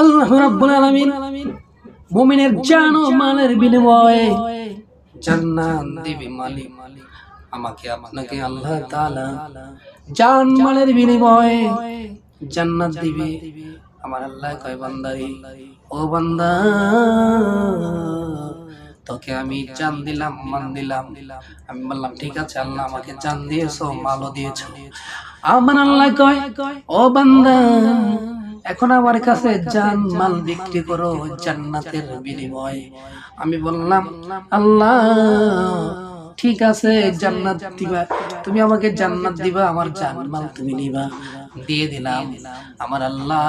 আল্লাহ রাব্বুল আলামিন মুমিনের জান ও মালের বিনিময়ে জান্নাত দিবে মালিক। আমাকে আপনাকে আল্লাহ তাআলা জান মালের বিনিময়ে জান্নাত দিবে। আমার আল্লাহ কয়, বান্দারি, ও বান্দা, তোকে আমি চান দিলাম, মান দিলাম। আমি বললাম, ঠিক আছে, আল্লাহ আমাকে জান দিয়েছ, মালও দিয়েছ। আমার আল্লাহ কয়, ও বান্দা এখন আমার কাছে জান মাল বিক্রি করো জান্নাতের বিনিময়ে। আমি বললাম আল্লাহ ঠিক আছে জান্নাত দিবা। তুমি আমাকে জান্নাত দিবা আমার জান মাল তুমি নিবা। দিয়ে দিলাম আমার আল্লাহ।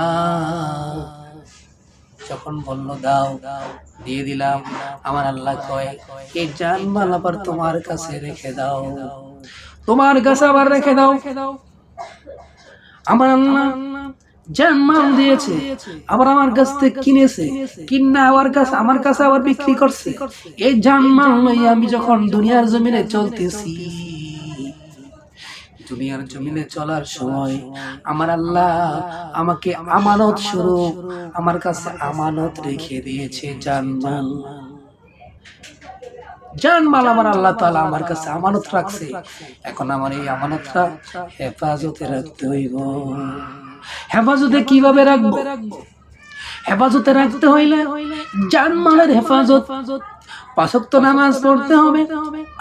যখন বলল দাও। দিয়ে দিলাম আমার আল্লাহ কয় এই জান মাল আবার তোমার কাছে রেখে দাও। তোমার কাছে আবার রেখে দাও। আমার আল্লাহ জান মাল দিয়েছে, আবার আমার কাছ থেকে কিনেছে, কিনা আমার কাছে আমার কাছে আবার বিক্রি করছে। এই জান মাল লইয়া আমি যখন দুনিয়ার জমিনে চলতেছি। দুনিয়ার জমিনে চলার সময় আমার আল্লাহ আমাকে আমানত স্বরূপ আমার কাছে আমানত রেখে দিয়েছে জানমাল জানমাল আমার আল্লাহ তাআলা আমার কাছে আমানত রাখছে। এখন আমার এই আমানতটা হেফাজতে রাখতে হইব হেফাজতে কীভাবে রাখব? হেফাজতে রাখতে হইলে জানমালের হেফাজত পাঁচক্ত নামাজ পড়তে হবে,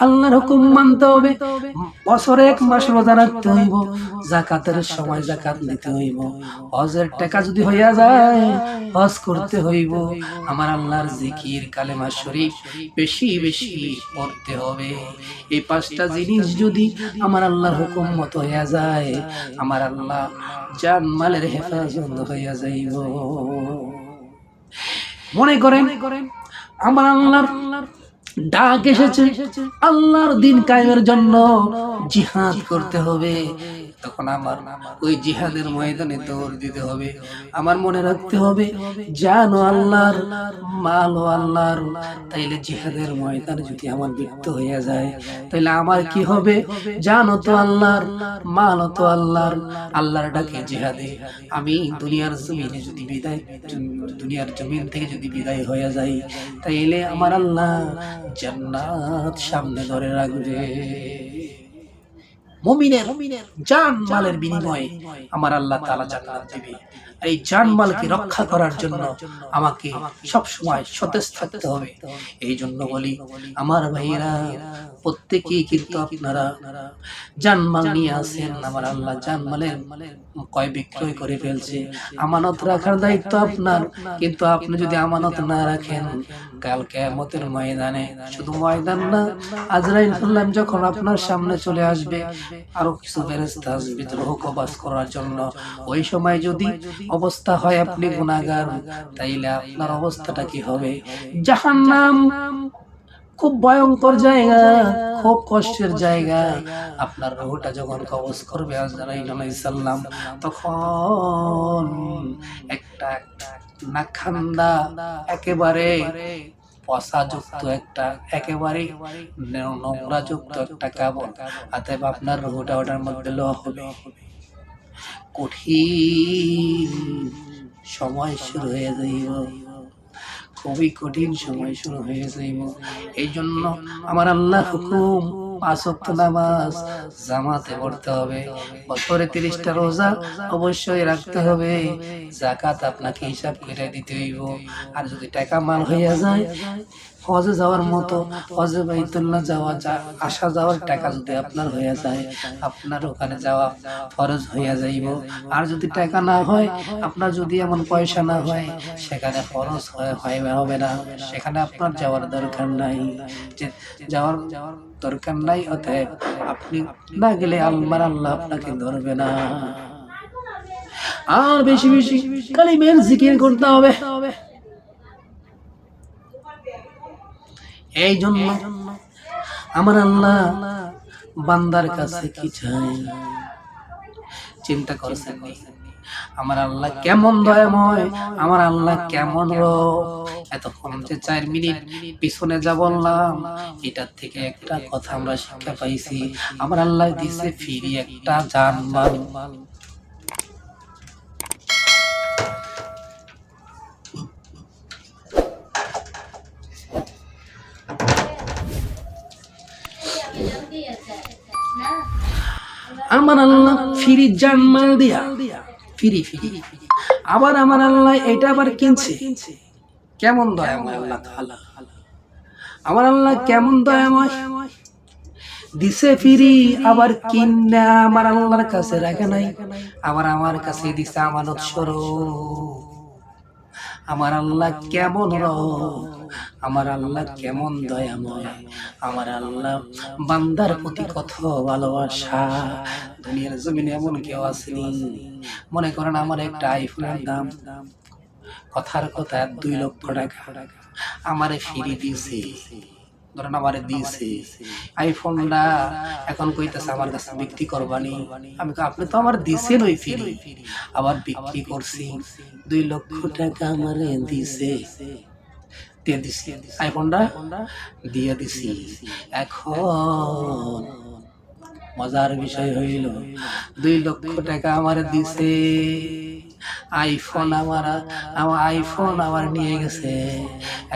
আল্লাহর হুকুম মানতে হবে, বছরে এক মাস রোজা রাখতে হইব, জাকাতের সময় জাকাত নিতে হইব, হজের টাকা যদি হইয়া যায়, হজ করতে হইব, আমার আল্লাহর জিকির, কালেমা শরীফ বেশি বেশি পড়তে হবে। এই পাঁচটা জিনিস যদি আমার আল্লাহর হুকুম মতো হইয়া যায়, আমার আল্লাহ জান মালের হেফাজত হইয়া যাইব। মনে করেন আমার আল্লাহর ডাক এসেছে। আল্লাহর দিন কায়েমের জন্য জিহাদ করতে হবে। তখন আমার ওই জিহাদের ময়দানে দৌড় দিতে হবে। আমার মনে রাখতে হবে, জানো আল্লাহর, মাল ও আল্লাহর, তাইলে জিহাদের ময়দানে যদি আমার মৃত্যু হয়ে যায়, তাইলে আমার কি হবে? জানো তো আল্লাহর, মাল তো আল্লাহর আল্লাহর ডাকে জিহাদে। আমি দুনিয়ার জমিনে যদি বিদায়, দুনিয়ার জমিন থেকে যদি বিদায় হয়ে যাই, তাইলে আমার আল্লাহ জান্নাত সামনে ধরে রাখবে। মুমিনের জান মালের বিনিময়ে আমার আল্লাহ তালা জান্নাত দিবে। এই জানমালকে রক্ষা করার জন্য আমাকে সব সময় সতেজ থাকতে হবে। এই জন্য বলি আমার ভাইয়েরা প্রত্যেকেই কিন্তু আপনারা জানমাল নিয়ে আসেন আমার আল্লাহ জানমালের কয় বিক্রয় করে ফেলছে। আমানত রাখার দায়িত্ব আপনার। কিন্তু আপনি যদি আমানত না রাখেন কাল কেয়ামতের ময়দানে শুধু ময়দান না আজরাইল সাল্লাম যখন আপনার সামনে চলে আসবে। আরও কিছু ফেরেস্তা আসবে দ্রোহ কবাস করার জন্য। ওই সময় যদি অবস্থা হয় আপনি গুণাগার, তাইলে আপনার অবস্থাটা কি হবে? জাহান্নাম খুব ভয়ঙ্কর জায়গা, খুব কষ্টের জায়গা। আপনার রোহটা যখন কবজ করবে আজরাইল তখন একটা নাখান্দা একেবারে পশাযুক্ত একটা, একেবারে নোংরা যুক্ত একটা কাপড়। অতএব আপনার রোহটা ওটার মধ্যে লো হবে। কঠিন সময় শুরু হয়ে যাইব। খুবই কঠিন সময় শুরু হয়ে যাইব। এই জন্য আমার আল্লাহ হুকুম, পাঁচ ওয়াক্ত নামাজ জামাতে পড়তে হবে। বছরে তিরিশটা রোজা অবশ্যই রাখতে হবে। জাকাত আপনাকে হিসাব করে দিতে হইব। আর যদি টাকা মাল হইয়া যায় হজে যাওয়ার মতো, হজে বাইতুল্লাহ যাওয়া আসা যাওয়ার টাকা যদি আপনার হয়ে যায়, আপনার ওখানে যাওয়া ফরজ হইয়া যাইব। আর যদি টাকা না হয়, আপনার যদি এমন পয়সা না হয়, সেখানে ফরজ হয় হবে না। সেখানে আপনার যাওয়ার দরকার নাই। যে যাওয়ার যাওয়ার দরকার নাই, অতএব আপনি না গেলে আল্লাহর আল্লাহ আপনাকে ধরবে না। আর বেশি বেশি কালিমের জিকির করতে হবে। এই জন্য আমার আল্লাহ বান্দার কাছে কি চাই? চিন্তা করছেন আমার আল্লাহ কেমন দয়াময়, আমার আল্লাহ কেমন এতক্ষণ যে চার মিনিট পিছনে যা বললাম, এটার থেকে একটা কথা আমরা শিক্ষা পাইছি। আমার আল্লাহ দিছে ফিরি একটা জানমাল। আমার আল্লাহ ফিরি জানমাল দিয়া। ফিরি ফিরি আবার আমার আল্লাহ এটা আবার কিনছে। কেমন দয়াময় আল্লাহ আমার আল্লাহ কেমন দয়াময়। দিছে ফিরি, আবার কিনা আমার আল্লাহর কাছে রাখে নাই। আবার আমার কাছে দিছে আমানত স্বরূপ। আমার আল্লাহ কেমন রব। আমার আল্লাহ কেমন দয়াময়, আমার আল্লাহ বান্দার প্রতি কত ভালোবাসা, দুনিয়ার জমিনে এমন কেউ আসেনি। মনে করেন আমার একটা আইফোনের দাম, কথার কথা দুই লক্ষ টাকা, আমারে ফিরি দিয়েছে, ধরেন আমারে দিয়েছে। আইফোনটা এখন কইতেছে আমার কাছে বিক্রি করবানি, আমি আপনি তো আমার দিছেন ওই ফিরি, আবার বিক্রি করছি, দুই লক্ষ টাকা আমারে দিছে। দিয়ে দিছি। আইফোনটা দিয়ে দিছি। এখন মজার বিষয় হইল দুই লক্ষ টাকা আমার দিছে। আইফোন আমার আমার আইফোন আমার নিয়ে গেছে।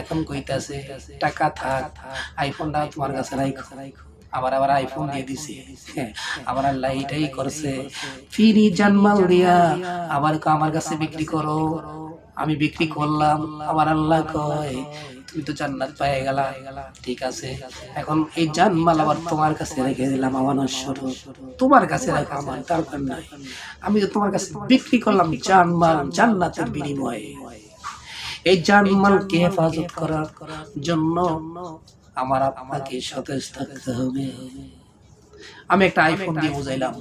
এখন কইতাছে টাকা থাক আইফোনটা তোমার কাছে রাখো আবার আবার আইফোন দিয়ে দিছে। হ্যাঁ, আবার আল্লাহ এটাই করছে। ফিরি জানমাল দিয়া আবার আমার কাছে বিক্রি করো। আমি বিক্রি করলাম। আবার আল্লাহ কয়, তুমি তো জান্নাত পেয়ে গেলা। ঠিক আছে, এখন এই জানমাল আবার তোমার কাছে রেখে দিলাম, আমার নশ্বর তোমার কাছে রাখা আমার দরকার নাই। আমি তো তোমার কাছে বিক্রি করলাম জানমাল, জান্নাতের বিনিময়ে। এই জানমালকে হেফাজত করার জন্য আমার আপনাকে সতেজ থাকতে হবে। আমি একটা আইফোন দিয়ে বুঝাইলাম।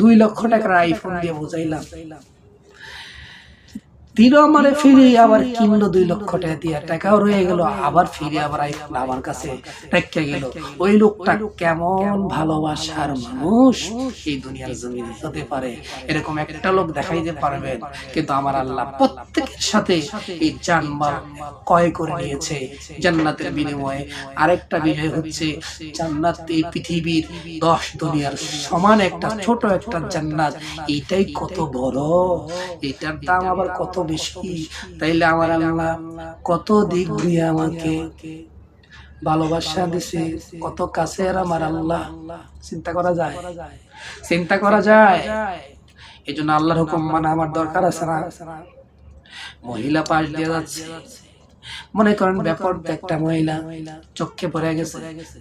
দুই লক্ষ টাকার আইফোন দিয়ে বুঝাইলাম। দিল আমারে ফিরে আবার কিনলো দুই লক্ষ টাকা দিয়ে। টাকাও রয়ে গেল, আবার ফিরে আবার আমার কাছে রেখে গেল। ওই লোকটা কেমন ভালোবাসার মানুষ এই দুনিয়ার জমিনে হতে পারে, এরকম একটা লোক দেখাইতে পারবেন। কিন্তু আমার আল্লাহ প্রত্যেকের সাথে এই জানমাল ক্রয় করে নিয়েছে জান্নাতের বিনিময়ে। আরেকটা বিষয় হচ্ছে, জান্নাত এই পৃথিবীর দশ দুনিয়ার সমান একটা, ছোট একটা জান্নাত, এইটাই কত বড়? এটার দাম আবার কত বেশি। তাইলে আমার আল্লাহ কত দিক দিয়ে আমাকে ভালোবাসা দিছে, কত কাছে আমার আল্লাহ। চিন্তা করা যায়? চিন্তা করা যায়? এই জন্য আল্লাহর হুকুম মানে আমার দরকার আছে না। মহিলা পাশ দিয়ে যাচ্ছে। মনে করেন ব্যাপার একটা মহিলা চোখে পড়ে গেছে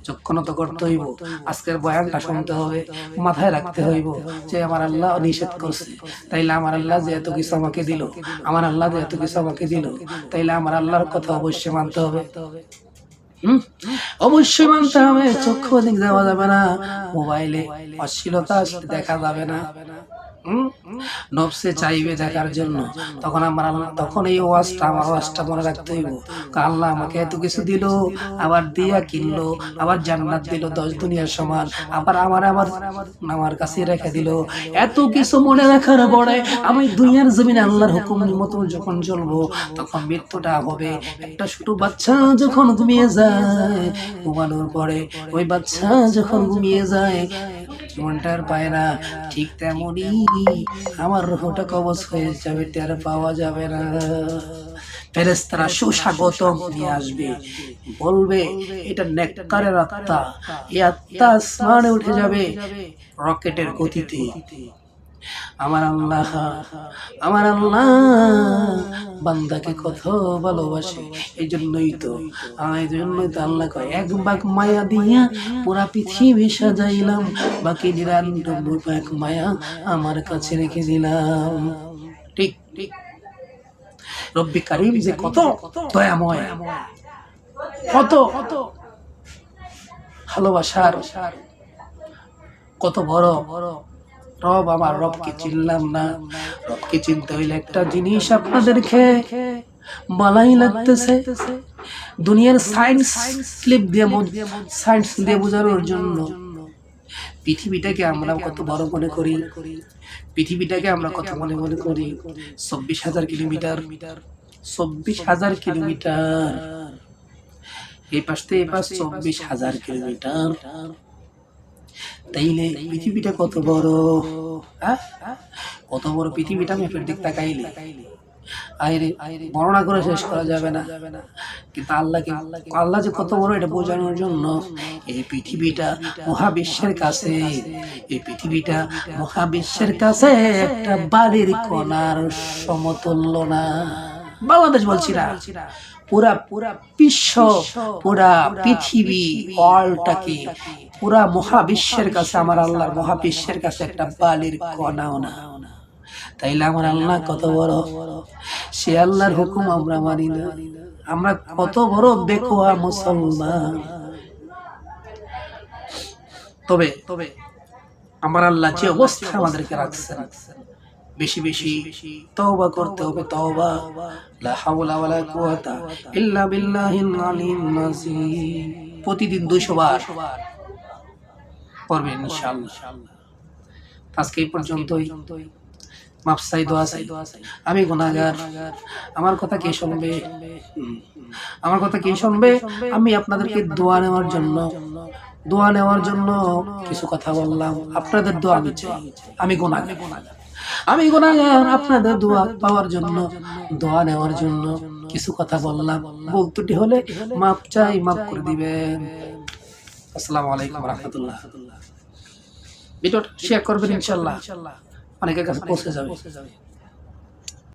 চক্ষণ তো করতে হইব। আজকের বয়ানটা শুনতে হবে মাথায় রাখতে হইব যে আমার আল্লাহ নিষেধ করছে। তাইলে আমার আল্লাহ যে এত কিছু আমাকে দিল আমার আল্লাহ যে এত কিছু আমাকে দিল তাইলে আমার আল্লাহর কথা অবশ্যই মানতে হবে। হুম? অবশ্যই মানতে হবে চক্ষু ওদিক যাওয়া যাবে না মোবাইলে অশ্লীলতা দেখা যাবে না। নবসে চাইবে দেখার জন্য। তখন আমার আল্লাহ তখন এই ওয়াজটা আমার ওয়াজটা মনে রাখতে হইব। কারণ আল্লাহ আমাকে এত কিছু দিল, আবার দিয়া কিনলো, আবার জান্নাত দিল দশ দুনিয়ার সমান, আবার আমার আবার আমার কাছে রেখে দিল। এত কিছু মনে রাখার পরে আমি দুনিয়ার জমিনে আল্লাহর হুকুম মতো যখন চলবো, তখন মৃত্যুটা হবে। একটা ছোট বাচ্চা যখন ঘুমিয়ে যায়, ঘুমানোর পরে ওই বাচ্চা যখন ঘুমিয়ে যায় মনটার পায় না ঠিক তেমনই আমার রোহটা কবচ হয়ে যাবে, টের পাওয়া যাবে না। ফেরেস্তারা সুস্বাগত নিয়ে আসবে, বলবে, এটা নেককারের আত্মা, এই আত্মা আসমানে উঠে যাবে রকেটের গতিতে। আমার আল্লাহ আমার আল্লাহ, বান্দাকে কত ভালোবাসে এই জন্যই তো এই জন্যই তো আল্লাহ কয়, এক বাক মায়া দিয়া পুরা পৃথিবী সাজাইলাম, বাকি নিরানব্বই ভাগ মায়া আমার কাছে রেখে দিলাম। ঠিক ঠিক। রব্বি কারিম যে কত দয়াময়, কত ভালোবাসার, কত বড় রব আমার রবকে চিনলাম না। রবকে চিনতে হইলে একটা জিনিস আপনাদেরকে বলাই লাগতেছে। দুনিয়ার সায়েন্স স্লিপ দিয়ে সায়েন্স দিয়ে বোঝানোর জন্য। পৃথিবীটাকে আমরা কত বড় মনে করি। পৃথিবীটাকে আমরা কত মনে মনে করি। চব্বিশ হাজার কিলোমিটার। চব্বিশ হাজার কিলোমিটার। এই পাশ থেকে এই পাশ চব্বিশ হাজার কিলোমিটার। তাইলে পৃথিবীটা কত বড়? হ্যাঁ? কত বড় পৃথিবীটা মেপের দিক তাকাইলে? আইরে, বর্ণনা করে শেষ করা যাবে না। কিন্তু আল্লাহকে, আল্লাহ যে কত বড় এটা বোঝানোর জন্য এই পৃথিবীটা মহাবিশ্বের কাছে, এই পৃথিবীটা মহাবিশ্বের কাছে একটা বাড়ির কণার সমতুল্য না। বাংলাদেশ বলছি না। পুরা পুরা বিশ্ব পুরা পৃথিবী ওয়ার্ল্ডটাকে পুরা মহাবিশ্বের কাছে আমার আল্লাহর মহাবিশ্বের কাছে একটা বালির কণাও না। তাইলে আমার আল্লাহ কত বড়? সে আল্লাহর হুকুম আমরা মানি না। আমরা কত বড় বেকোয়া মুসলমান। তবে তবে আমার আল্লাহ যে অবস্থা আমাদেরকে রাখছেন। বেশি বেশি তওবা করতে হবে, তওবা। লা হাওলা ওয়ালা কুওয়াতা ইল্লা বিল্লাহিল আলিয়্যিল আযীম প্রতিদিন 200 বার পড়বেন, ইনশাআল্লাহ। আজকে এই পর্যন্তই। মাপ চাই, দোয়া চাই। আমি গুনাহগার। আমার কথা কে শুনবে? আমার কথা কে শুনবে? আমি আপনাদেরকে দোয়া নেওয়ার জন্য, দোয়া নেওয়ার জন্য কিছু কথা বললাম। আপনাদের দোয়া আমি চাই। আমি গুনাহগার। আমি গুণাগান আপনাদের দোয়া পাওয়ার জন্য, দোয়া নেওয়ার জন্য কিছু কথা বললাম। ভুল ত্রুটি হলে মাপ চাই, মাপ করে দিবেন। আসসালামু আলাইকুম রহমতুল্লাহ। ভিডিওটা শেয়ার করবেন ইনশাল্লাহ অনেকের কাছে পৌঁছে যাবে।